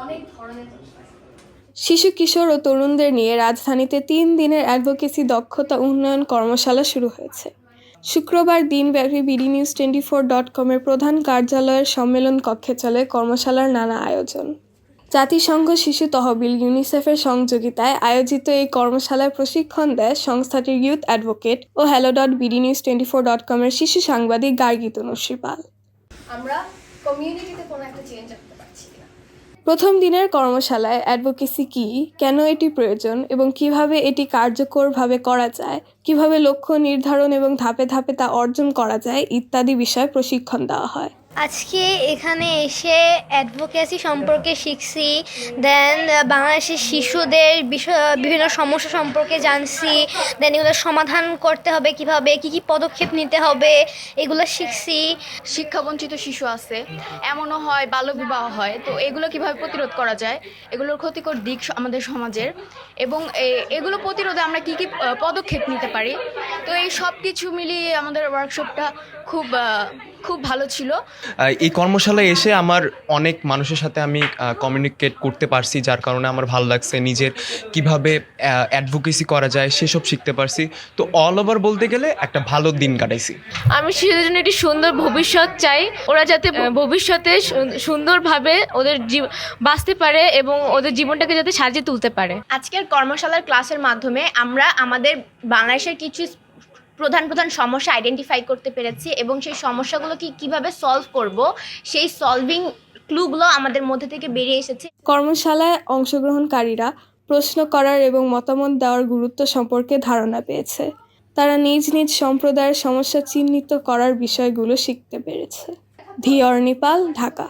অনেক ধরনের শিশু কিশোর ও তরুণদের নিয়ে রাজধানীতে তিন দিনের অ্যাডভোকেসি দক্ষতা উন্নয়ন কর্মশালা শুরু হয়েছে। শুক্রবার দিনব্যাপী BD news twenty four dot কমের প্রধান কার্যালয়ের সম্মেলন কক্ষে চলে কর্মশালার নানা আয়োজন। জাতিসংঘ শিশু তহবিল ইউনিসেফের সংযোগিতায় আয়োজিত এই কর্মশালায় প্রশিক্ষণ দেয় সংস্থাটির ইউথ অ্যাডভোকেট ও hello dot BD news twenty four dot কমের শিশু সাংবাদিক গার্গী তনুশ্রী পাল। আমরা কমিউনিটিতে কোনো একটা চেঞ্জ আনতে প্রথম দিনের কর্মশালায় অ্যাডভোকেসি কি, কেন এটি প্রয়োজন এবং কীভাবে এটি কার্যকরভাবে করা যায়, কীভাবে লক্ষ্য নির্ধারণ এবং ধাপে ধাপে তা অর্জন করা যায় ইত্যাদি বিষয়ে প্রশিক্ষণ দেওয়া হয়। আজকে এখানে এসে অ্যাডভোকেসি সম্পর্কে শিখছি দেন বাংলাদেশের শিশুদের বিষয়, বিভিন্ন সমস্যা সম্পর্কে জানছি দেন এগুলো সমাধান করতে হবে কীভাবে, কি কি পদক্ষেপ নিতে হবে, এগুলো শিখছি। শিক্ষাবঞ্চিত শিশু আছে, এমনও হয়, বাল্যবিবাহ হয়, তো এগুলো কীভাবে প্রতিরোধ করা যায়, এগুলোর ক্ষতিকর দিক আমাদের সমাজের এবং এগুলো প্রতিরোধে আমরা কি কি পদক্ষেপ নিতে পারি, তো এই সব কিছু মিলিয়ে আমাদের ওয়ার্কশপটা খুব খুব ভালো ছিল। এই কর্মশালায় এসে আমার অনেক মানুষের সাথে আমি কমিউনিকেট করতে পারছি যার কারণে আমার ভালো লাগছে। নিজের কীভাবে অ্যাডভোকেসি করা যায় সেসব শিখতে পারছি। তো অল ওভার বলতে গেলে একটা ভালো দিন কাটাইছি। আমি শিশুদের জন্য একটি সুন্দর ভবিষ্যৎ চাই। ওরা যাতে ভবিষ্যতে সুন্দরভাবে ওদের জীব- বাঁচতে পারে এবং ওদের জীবনটাকে যাতে সাজিয়ে তুলতে পারে। আজকের কর্মশালার ক্লাসের মাধ্যমে আমরা আমাদের বাংলাদেশের কিছু প্রধান প্রধান সমস্যা আইডেন্টিফাই করতে পেরেছি এবং সেই সমস্যাগুলো কি কীভাবে সলভ করব, সেই সলভিং ক্লুগুলো আমাদের মধ্যে থেকে বেরিয়ে এসেছে। কর্মশালায় অংশগ্রহণকারীরা প্রশ্ন করার এবং মতামত দেওয়ার গুরুত্ব সম্পর্কে ধারণা পেয়েছে। তারা নিজ নিজ সম্প্রদায়ের সমস্যা চিহ্নিত করার বিষয়গুলো শিখতে পেরেছে। ধি অর্নিপাল ঢাকা।